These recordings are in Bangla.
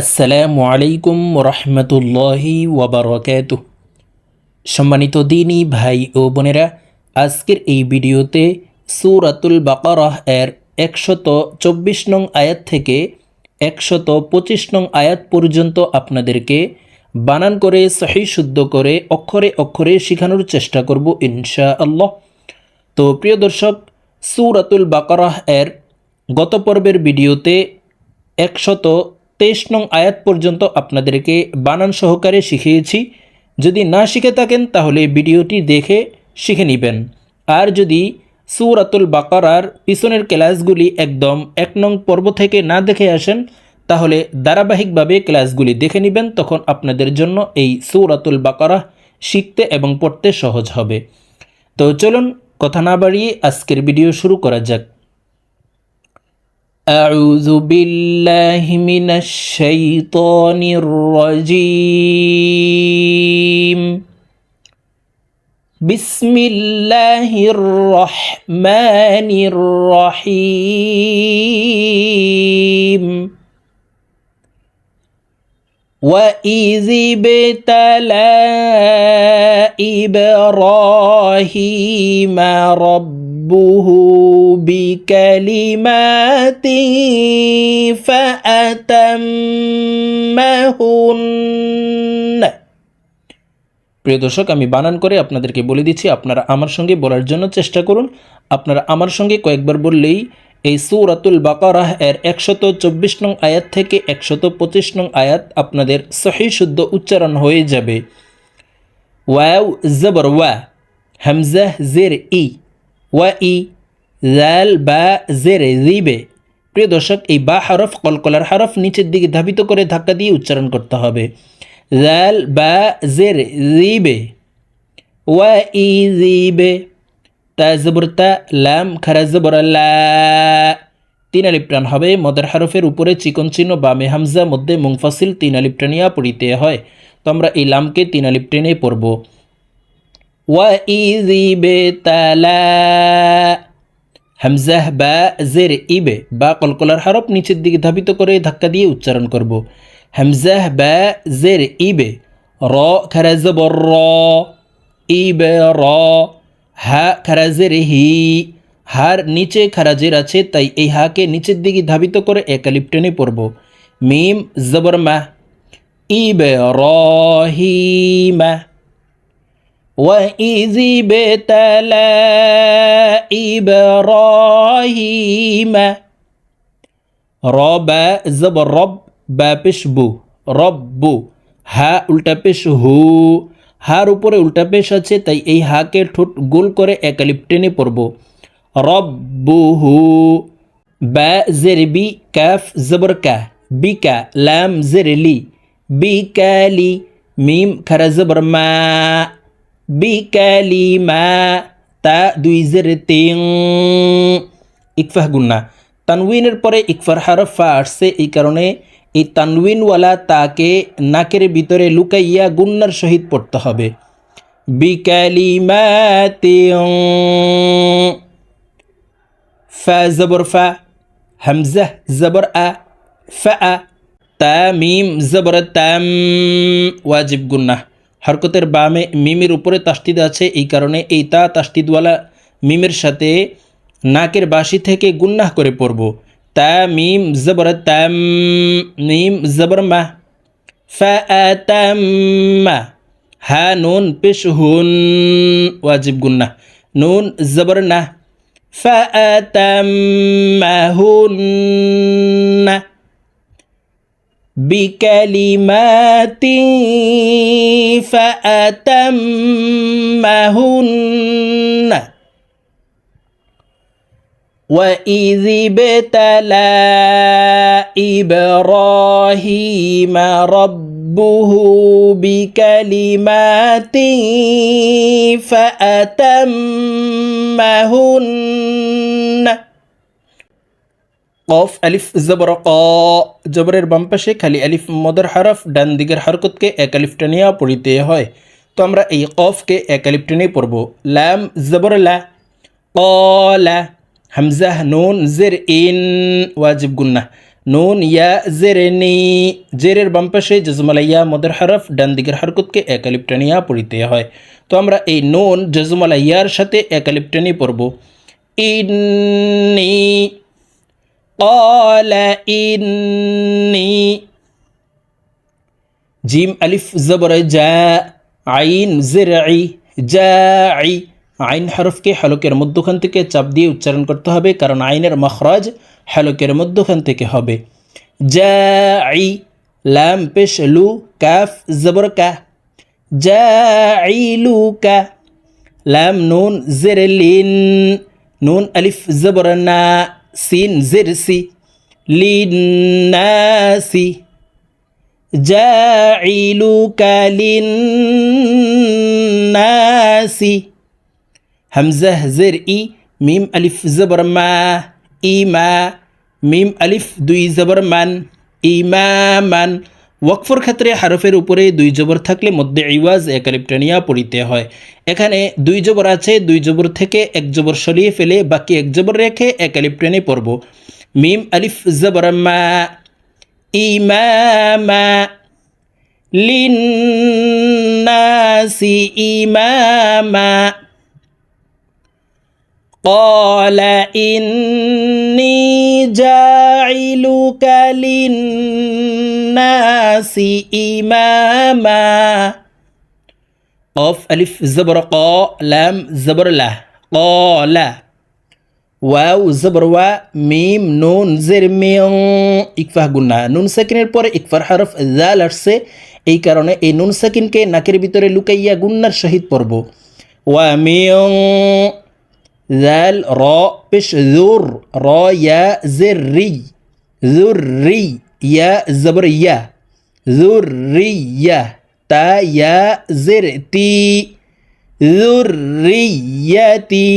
আসসালামু আলাইকুম রহমতুল্লাহি ওবরকাত সম্মানিত দিনী ভাই ও বোনেরা, আজকের এই ভিডিওতে সুরাতুল বাকারাহ এর একশত চব্বিশ নং আয়াত থেকে একশত পঁচিশ নং আয়াত পর্যন্ত আপনাদেরকে বানান করে, সহি শুদ্ধ করে, অক্ষরে অক্ষরে শেখানোর চেষ্টা করব ইনশা আল্লাহ তো প্রিয় দর্শক, সুরাতুল বাকারাহ এর গত পর্বের ভিডিওতে একশত তেইশ নং আয়াত পর্যন্ত আপনাদেরকে বানান সহকারে শিখিয়েছি। যদি না শিখে থাকেন, তাহলে ভিডিওটি দেখে শিখে নেবেন। আর যদি সুরাতুল বাকারার পিছনের ক্লাসগুলি একদম এক নং পর্ব থেকে না দেখে আসেন, তাহলে ধারাবাহিকভাবে ক্লাসগুলি দেখে নেবেন, তখন আপনাদের জন্য এই সুরাতুল বাকারা শিখতে এবং পড়তে সহজ হবে। তো চলুন, কথা না বাড়িয়ে আজকের ভিডিও শুরু করা যাক। أعوذ بالله من الشيطان الرجيم. بسم الله الرحمن الرحيم. وإذ ابتلى إبراهيم ربه بكلمات فأتمهن প্রিয় দর্শক আমি বানান করে আপনাদেরকে বলে দিচ্ছি আপনারা আমার সঙ্গে বলার জন্য চেষ্টা করুন আপনারা আমার সঙ্গে কয়েকবার বললেই এই সৌরাতুল বাকারাহ এর একশত চব্বিশ নং আয়াত থেকে একশত পঁচিশ নং আয়াত আপনাদের সহি শুদ্ধ উচ্চারণ হয়ে যাবে ওয়াও জবর ওয়া হামজা জের ই ওয়া ই জাল বা জের জিবে। প্রিয় দর্শক, এই বা হরফ কলকলার হরফ নিচের দিকে ধাবিত করে ধাক্কা দিয়ে উচ্চারণ করতে হবে। জাল বা জের রিবে ওয়া ই রিবে তা তা লাম, খারা জবর লা। তিন আলিপ টান হবে। মদের হরফের উপরে চিকন চিহ্ন, বামে হামজা, মধ্যে মুংফাসিল তিন আলিপ পড়িতে হয়। তো আমরা এই লামকে তিন আলিপ টেনে পড়ব। ইজিবে তালা হামজাহ বা জের ইবে বা কলকলার হরফ নিচের দিকে ধাবিত করে ধাক্কা দিয়ে উচ্চারণ করব। হামজাহ বা জের ইবে র খারা জবর র, ইবে র, হা খারাজের হি, হার নিচে খারাজের আছে, তাই এই হাকে নিচের দিকে ধাবিত করে একালিপ টেনে পড়ব। মিম, জবর মা, ইবে রহিমা وإذ ابتلى إبراهيم رب زبر رب বা পেশ বু রব্বু হা উল্টা পেশ হু হার উপরে উল্টা পেশ আছে তাই এই হাকে ঠোঁট গোল করে একালিপ টেনে পড়ব রব্বুহু বা জেরবি কাফ জবর কা বিকা লাম জেরলি বিকালি মিম খারা জবর মা বিকালি মা তা দুই জের তিং ইকফাহ গুন্না তানউইনের পরে ইকফার হারফ আসছে এই কারণে এই তানউইনওয়ালা তাকে নাকের ভিতরে লুকাইয়া গুন্নার সহিত পড়তে হবে বিকালিমাতিং ফা জবর ফা হামজা জবর আ ফা তা মিম জবর তাম ওয়াজিব গুন্না হরকতের বামে মিমের উপরে তাস্তিদ আছে, এই কারণে এই তা তাস্তিদওয়ালা মিমের সাথে নাকের বাসি থেকে গুন্নাহ করে পড়ব। তা মিম জবর তাম, মিম জবর মা ফ্যা হা নুন পেশ হুন ওয়াজিব গুন্না নুন জবর না হুন হুন্না بكلمات فأتمهن. وإذ ابتلى إبراهيم ربه بكلمات فأتمهن. কফ, আলিফ, জবর, ক। জবরের বাম পাশে খালি আলিফ, মদর হরফ, ডান দিকের হরকতকে এক আলিফ টানিয়া পড়িতে হয়। তো আমরা এই কফকে এক আলিফ টেনে পড়ব। লাম, জবর, লা। কলা হামজাহ নুন, জের, ইন, ওয়াজিব, গুন্না। নুন, ইয়া, জেরে, নি। জেরের বাম পাশে জজমালাইয়া মদের হরফ, ডান দিকের হরকতকে একালিপ টানিয়া পড়িতে হয়। তো আমরা এই নুন জজমালাইয়ার সাথে একালিপ টানি পড়ব। ইন্নি قال إني জিম আলিফ জবর জা আইন জিরআই জাই আইন হরফকে হলকের মধ্যখান থেকে চাপ দিয়ে উচ্চারণ করতে হবে কারণ আইনের মখরাজ হলকের মধ্যখান থেকে হবে জাই লাম পেশ লু কাফ জবর কা জাইলু কা লাম নুন জের লিন নুন আলিফ জবর না سين زرسي للناس جاعلك للناس. همزة زر إي ميم ألف زبر ما إيما ميم ألف دوي زبر من إماما ওয়াকফর ক্ষেত্রে হারফের উপরে দুই জবর থাকলে মধ্যে ইওয়াজ এক আলিফ পড়িতে হয়। এখানে দুই জবর আছে, দুই জবর থেকে এক জবর সরিয়ে ফেলে বাকি এক জবর রেখে এক আলিফ পড়ব। মিম, আলিফ, জবর, মা, ইমামা, লিন্নাসি, ইমামা। قال إني جاعلك للناس إماما قاف ألف زبر قا لام زبر له قال ওয়াও জবর ওয়া মিম নুন জের মিয়ং ইকফাহ গুন্না নুন সাকিনের পরে ইকফার হরফ জাল আসছে এই কারণে এই নুন সাকিনকে নাকের ভিতরে লুকাইয়া গুন্নার সহিত পড়ব ওয়া মিয়ং ذال راء بش ذر را يا زري ذري يا زبرية ذرية تا يا زرتي ذريتي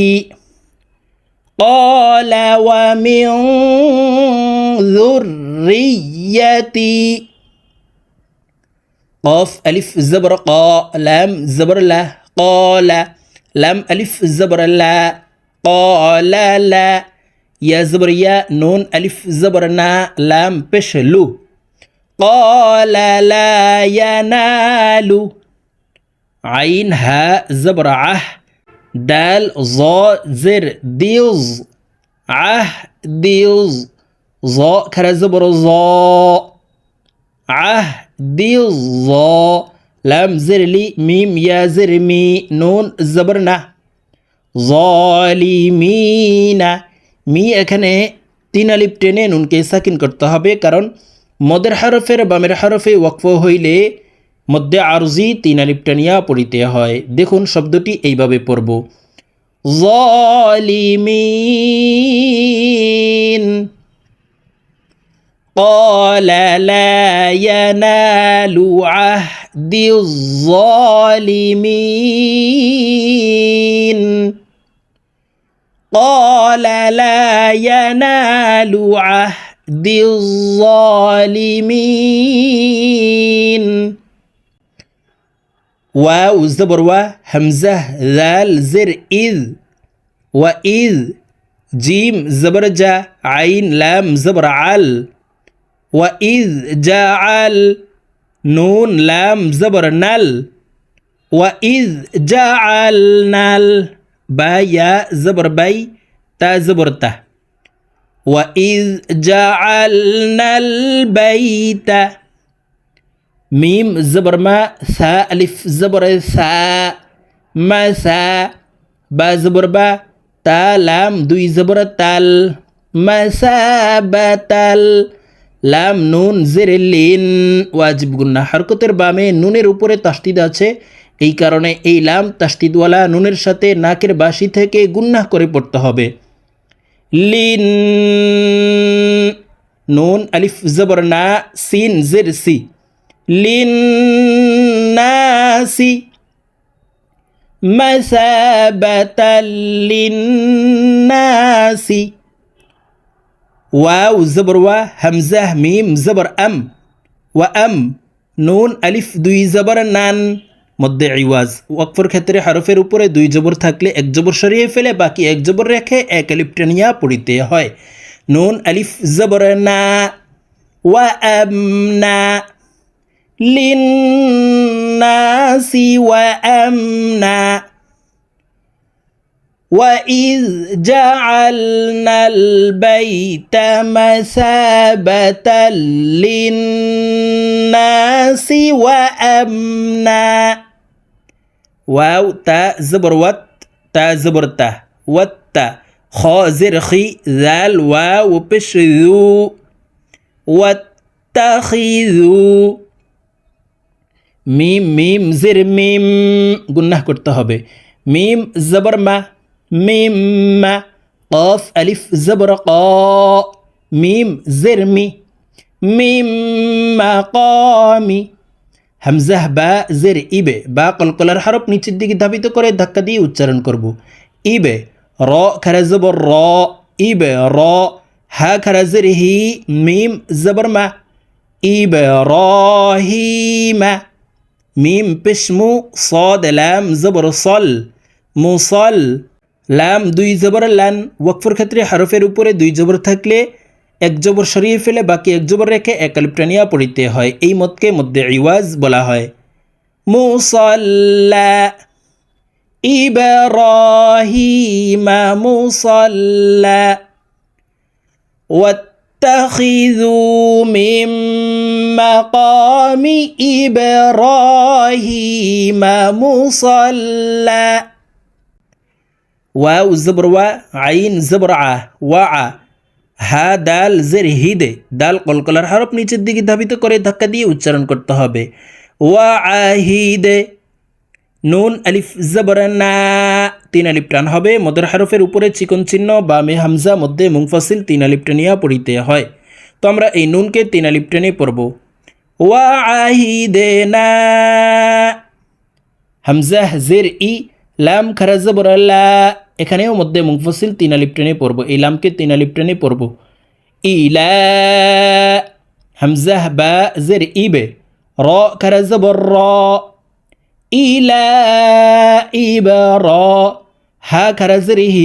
قال ومن ذريتي قاف ألف زبر قا لام زبر لا. قال لام ألف زبر لا. قال لا. يا زبر يا نون ألف زبر نا لام بشلو. قال لا ينال عين ها زبر عه. دال ظا زر ديوز. عه ديوز. ظا كرا زبر ظا عه ديوز. ظا لام زر لي ميم يا زر مي نون زبرنا ظالمين মি এখানে তিন আলিপ টেনে নুনকে সাকিন করতে হবে কারণ মদের হরফের বামের হরফে ওয়াকফ হইলে মধ্যে আরজি তিন আলিপ টানিয়া পড়িতে হয় দেখুন শব্দটি এইভাবে পড়ব ظالمين قال لا ينال عهد الظالمين قال لا ينال عهد الظالمين. واو زبر و همزة ذال زر إذ. وإذ. جيم زبر جا. عين لام زبر عل. وإذ جعل. نون لام زبر نل. وإذ جعلنا با يا زبر بي. تا زبر ته وإذ جعلنا البيت মিম জবর মা সা আলিফ জবর সা মা সা বা জবর বা তা লাম দুই জবর তাল মাসাবাতাল লাম নুন জের লিন ওয়াজিব গুন্না হরকতের বামে নুনের উপরে তাস্তিদ আছে এই কারণে এই লাম তাস্তিদওয়ালা নুনের সাথে নাকের বাসি থেকে গুন্না করে পড়তে হবে لين نون ألف زبرنا سين زرسي للناس مثابة للناس واو زبر و همزة ميم زبر أم. وأم نون ألف دوي زبر نان. মধ্যে ইওয়াজ ওয়াকফর ক্ষেত্রে হরফের উপরে দুই জবর থাকলে এক জবর সরিয়ে ফেলে বাকি এক জবর রেখে এক আলিফ টেনিয়া পড়িতে হয় নুন আলিফ জবর না وأمنا للناس وأمنا وإذ جعلنا البيت مثابة للناس وأمنا واو تا زبر وت تا زبر تا وت خا زر خي ذال واو بش ذو واتخذوا মিম মিম জের মিম গুন্নাহ করতে হবে মিম জবর মা মিম মা কফ আলিফ জবর ক মিম জের মি মিম মা কমি হামজাহ বা জের ইবে বা কলকলার হরফ নিচের দিকে ধাবিত করে ধাক্কা দিয়ে উচ্চারণ করব। ইবে, র খারা জবর র, ইবে, র, হা খারা জের হি, মিম জবর মা, ইবে, র, হি, মা, মিম পেশমু, সদ, লাম, জবর, সল, মুসল, লাম, দুই জবর লান, ওয়াকফর ক্ষেত্রে হরফের উপরে দুই জবর থাকলে এক জবর সরিয়ে ফেলে বাকি এক জবর রেখে একালিপ্টানিয়া পড়িতে হয় এই মতকে মধ্যে ইওয়াজ বলা হয় মুসল্লা ইব্রাহিমা মুসল্লা واتخذوا من مقام إبراهيم مصلى واو زبر و عين زبر ع وع হা দাল জের হিদে, দাল কলকলার হরফ নিচের দিকে ধাবিত করে ধাক্কা দিয়ে উচ্চারণ করতে হবে। ওয়া আহিদে, নুন, আলিফ জবরানা তিন আলিফ টান হবে, মদের হারফের উপরে চিকন চিহ্ন বা মে হামজা, মধ্যে মুংফাসিল তিন আলিফ টানিয়া পড়িতে হয়। তো আমরা এই নুনকে তিন আলিফ টেনে পড়ব। ওয়া আহিদে, না, হামজা, জের ই, লাম, খারা, জবর, লা এখানেও মধ্যে মুংফসিল তিন আলিফ টেনে পড়ব এই লামকে তিন আলিফ টেনে পড়ব ইলা হামজাহ বা জের ইবে র খারা জবর র إلى إبرا ها كرزره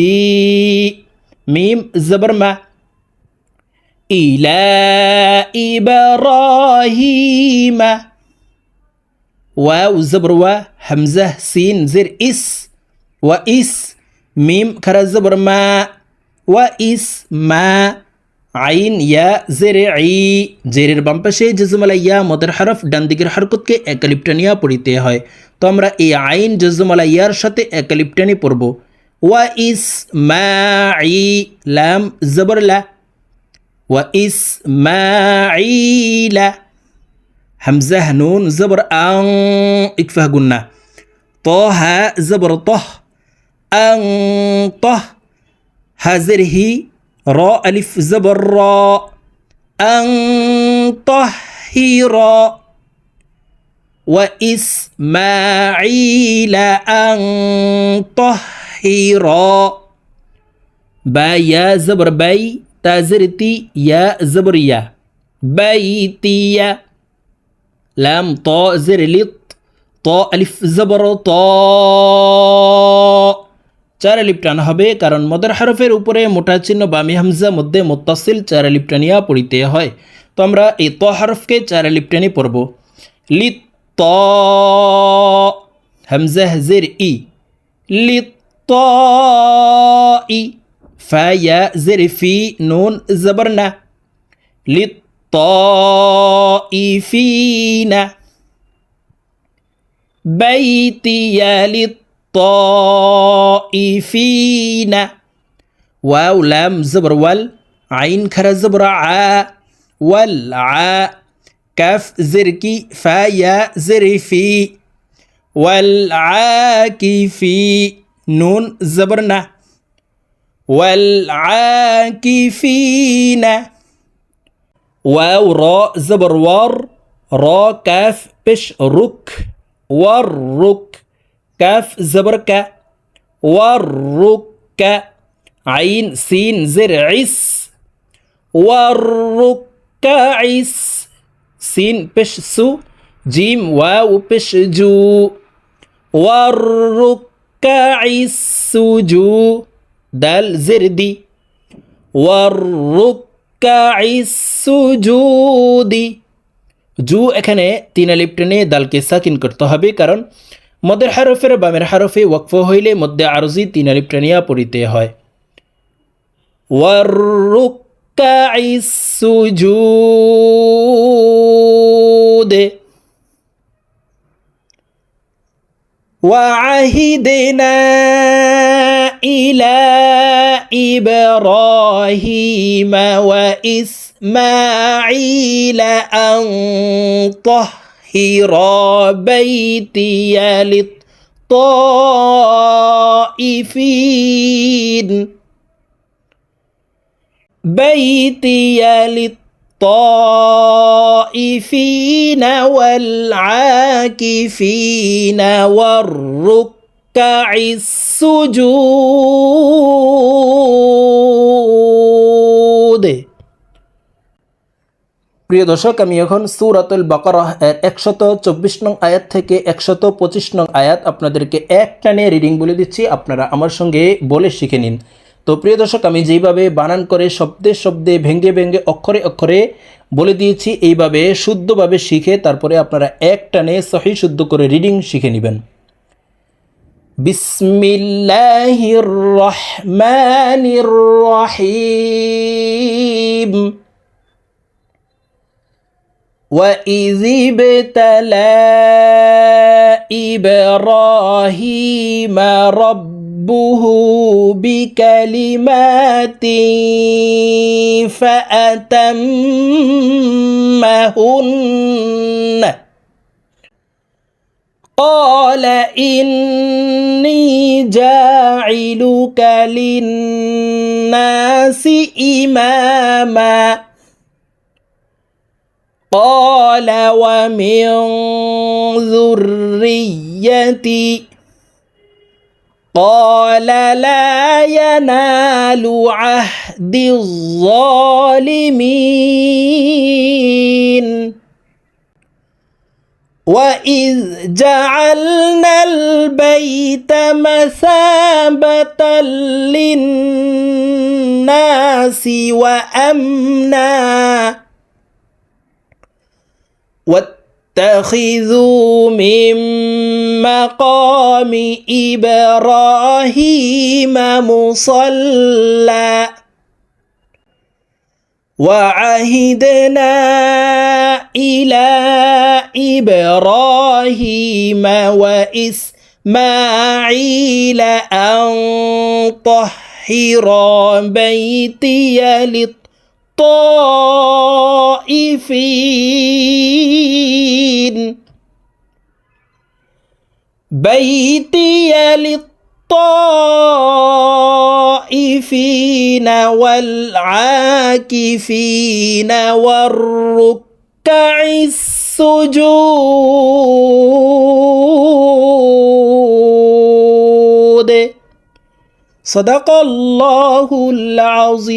ميم زبر ما إلى إبراهيم واو زبر و همزة سين زر إس وإس মিম খারা জবর মা ওয়া ইস মা আইন ইয়া জেরে আই জেরের বাম পাশে জজমালা ইয়া মদের হরফ ডান দিকের হরকতকে একালিপটানিয়া পড়িতে হয় তো আমরা এই আইন জজমালা ইয়ার সাথে একালিপটানি পড়ব ওয়া ইস মা আই লাম জবরলা ওয়া ইস মা আইলা হামজাহ নুন জবর আং ইকফাহ গুন্না তহা জবর তহ أنطه. هذه راء ألف زبر راء. أنطهر. وإسماعيل أنطهر. با يا زبر بي تازرتي يا زبريا بيتي لام طازر لط. طا ألف زبر طاء. চার আলিপ টানা হবে, কারণ মদার হরফের উপরে মোটা চিহ্ন বামি হামজা মধ্যে মোত্তাসিল চার আলিপ টানিয়া পড়িতে হয়। তো আমরা এই ত হরফকে চার আলিপ টানি পড়ব। লি ত, হামজা হাজির ই। লি ত, ই। ফায়া জের, ফি, নুন জবরনা লি ত, ই, ফি, না। বাইতিয়া লি للطائفين واو لام زبر وال. عين كر زبر ع والع كاف زركي فا يا زرفي. والعاكفي نون زبرنا. والعاكفين واو را زبر ور را كاف بش رك والرك ক্যাফ জবর ক্যা ওয়ার রুক ক্যা আইন সিন জের আইস ওয়ার রুক ক্যা আইস সিন পেশ সু জিম ওয়া উ পেশ জু ওয়ার রুক ক্যা আইস সু জু দাল জের দি ওয়ার রুক ক্যা আইস সু জু দি জু এখানে তিন আলিপ টেনে দালকে সাকিন করতে হবে কারণ মদের হারফের বামের হারফে ওয়াকফ হইলে মধ্যে আরজি তিন আলিপ টেনিয়া পড়িতে হয় والركع السجود وعهدنا إلى إبراهيم وإسماعيل أن طهر بيتي للطائفين. بيتي للطائفين والعاكفين والركع السجود. প্রিয় দর্শক, আমি এখন সুরাতুল বাকারাহ এর একশত চব্বিশ নং আয়াত থেকে একশত পঁচিশ নং আয়াত আপনাদেরকে এক টানে রিডিং বলে দিচ্ছি। আপনারা আমার সঙ্গে বলে শিখে নিন। তো প্রিয় দর্শক, আমি যেইভাবে বানান করে শব্দে শব্দে, ভেঙ্গে ভেঙ্গে, অক্ষরে অক্ষরে বলে দিয়েছি, এইভাবে শুদ্ধভাবে শিখে তারপরে আপনারা এক টানে সহি শুদ্ধ করে রিডিং শিখে নেবেন। বিসমিল্লাহির রহমানির রহিম। وإذ ابتلى إبراهيم ربه بكلمات فأتمهن قال إني جاعلك للناس إماماً قال ومن ذريتي قال لا ينال عهد الظالمين. وإذ جعلنا البيت مثابة للناس وأمنا واتخذوا من مقام إبراهيم مصلى. وعهدنا إلى إبراهيم وإسماعيل أن طهر بيتي للطائفين. بيتي للطائفين والعاكفين والركع السجود. صدق الله العظيم.